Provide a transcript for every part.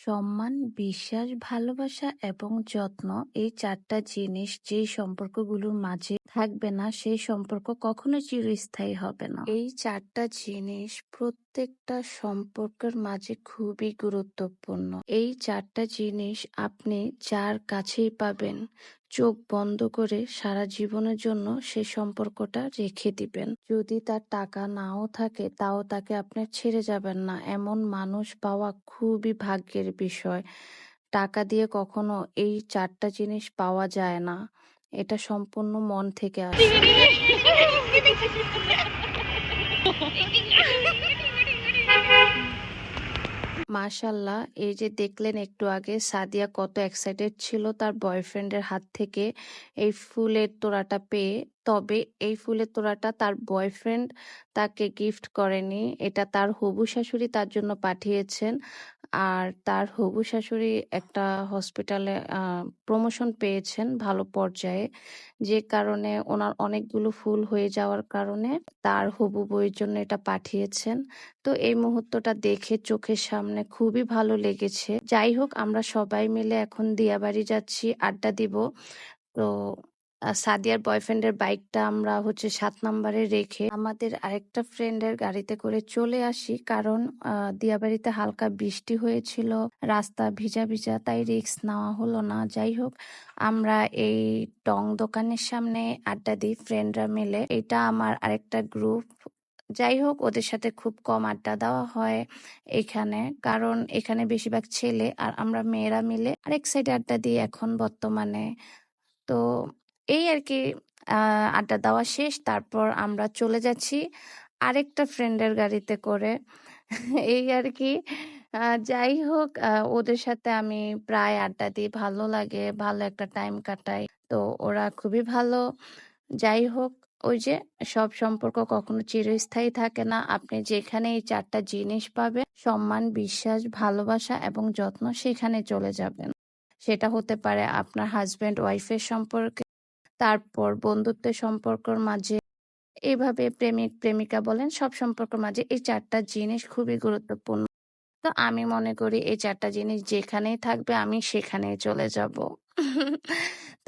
সম্মান, বিশ্বাস, ভালোবাসা এবং যত্ন এই চারটা জিনিস যেই সম্পর্কগুলোর মাঝে থাকবে না, সেই সম্পর্ক কখনো চিরস্থায়ী হবে না। এই চারটা জিনিস প্রত্যেকটা সম্পর্কের মাঝে খুবই গুরুত্বপূর্ণ। এই চারটা জিনিস আপনি যার কাছেই পাবেন, চোখ বন্ধ করে সারা জীবনের জন্য সে সম্পর্কটা রেখে দিবেন। যদি তার টাকা নাও থাকে তাও তাকে আপনি ছেড়ে যাবেন না। এমন মানুষ পাওয়া খুবই ভাগ্যের বিষয়। টাকা দিয়ে কখনো এই ৪ টা জিনিস পাওয়া যায় না। এটা সম্পূর্ণ মন থেকে আসে। মাশাআল্লাহ এই যে দেখলেন একটু আগে, সাদিয়া কত এক্সাইটেড ছিল তার বয়ফ্রেন্ডের হাত থেকে এই ফুলের তোড়াটা পেয়ে। তবে এই ফুলের তোড়াটা তার বয়ফ্রেন্ড তাকে গিফট করেনি। এটা তার হবু শাশুড়ি তার জন্য পাঠিয়েছেন। আর তার হবু শাশুড়ি একটা হসপিটালে প্রমোশন পেয়েছেন ভালো পর্যায়ে। যে কারণে উনার অনেকগুলো ফুল হয়ে যাওয়ার কারণে তার হবু বউয়ের জন্য এটা পাঠিয়েছেন। তো এই মুহূর্তটা দেখে চোখের সামনে খুবই ভালো লেগেছে। যাই হোক আমরা সবাই মিলে এখন দিয়াবাড়ি যাচ্ছি, আড্ডা দিব। তো সাদিয়ার বয়ফ্রেন্ডের বাইকটা আমরা হচ্ছে সাত নাম্বারে রেখে আমাদের আরেকটা ফ্রেন্ডের গাড়িতে করে চলে আসি। কারণ দিয়াবাড়িতে হালকা বৃষ্টি হয়েছিল। রাস্তা ভিজা, ভিজা তাই রিস্ক নেওয়া হলো না। যাই হোক আমরা এই টং দোকানের সামনে আড্ডা দিই ফ্রেন্ডরা মিলে। এটা আমার আরেকটা গ্রুপ। যাই হোক ওদের সাথে খুব কম আড্ডা দেওয়া হয় এখানে। কারণ এখানে বেশিরভাগ ছেলে আর আমরা মেয়েরা মিলে আরেক সাইডে আড্ডা দিই এখন বর্তমানে। তো এই আরকি আ আড্ডা দেওয়া শেষ। তারপর আমরা চলে যাচ্ছি আরেকটা ফ্রেন্ডের গাড়িতে করে। এই আরকি। আ যাই হোক ওদের সাথে আমি প্রায় আড্ডা দিই। ভালো লাগে, ভালো একটা টাইম কাটাই। তো ওরা খুবই ভালো। যাই হোক ওই যে সব সম্পর্ক কখনো চিরস্থায়ী থাকে না। আপনি যেখানে এই চারটা জিনিস পাবেন সম্মান, বিশ্বাস, ভালোবাসা এবং যত্ন সেখানে চলে যাবেন। সেটা হতে পারে আপনার হাসব্যান্ড ওয়াইফের সম্পর্কে, তারপর বন্ধুত্বের সম্পর্কর মাঝে, এভাবে প্রেমিক প্রেমিকা বলেন সব সম্পর্কের মাঝে এই চারটা জিনিস খুবই গুরুত্বপূর্ণ। তো আমি মনে করি এই চারটা জিনিস যেখানেই থাকবে আমি সেখানেই চলে যাব।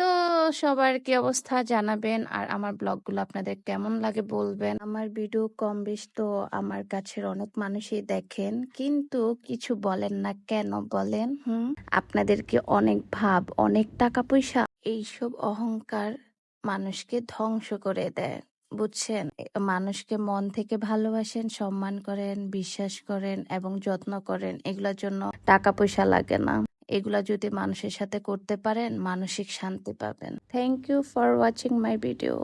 তো সবার কি অবস্থা জানাবেন আর আমার ব্লগগুলো আপনাদের কেমন লাগে বলবেন। আমার ভিডিও কম বেশ তো আমার কাছের অনেক মানুষই দেখেন। কিন্তু কিছু বলেন না কেন বলেন? হুম? আপনাদের কি অনেক ভাব, অনেক টাকা পয়সা? এইসব অহংকার মানুষকে ধ্বংস করে দেয়। বুঝছেন? মানুষকে মন থেকে ভালোবাসেন, সম্মান করেন, বিশ্বাস করেন এবং যত্ন করেন। এগুলোর জন্য টাকা পয়সা লাগে না। এগুলা যদি মানুষের সাথে করতে পারেন, মানসিক শান্তি পাবেন। Thank you for watching my video.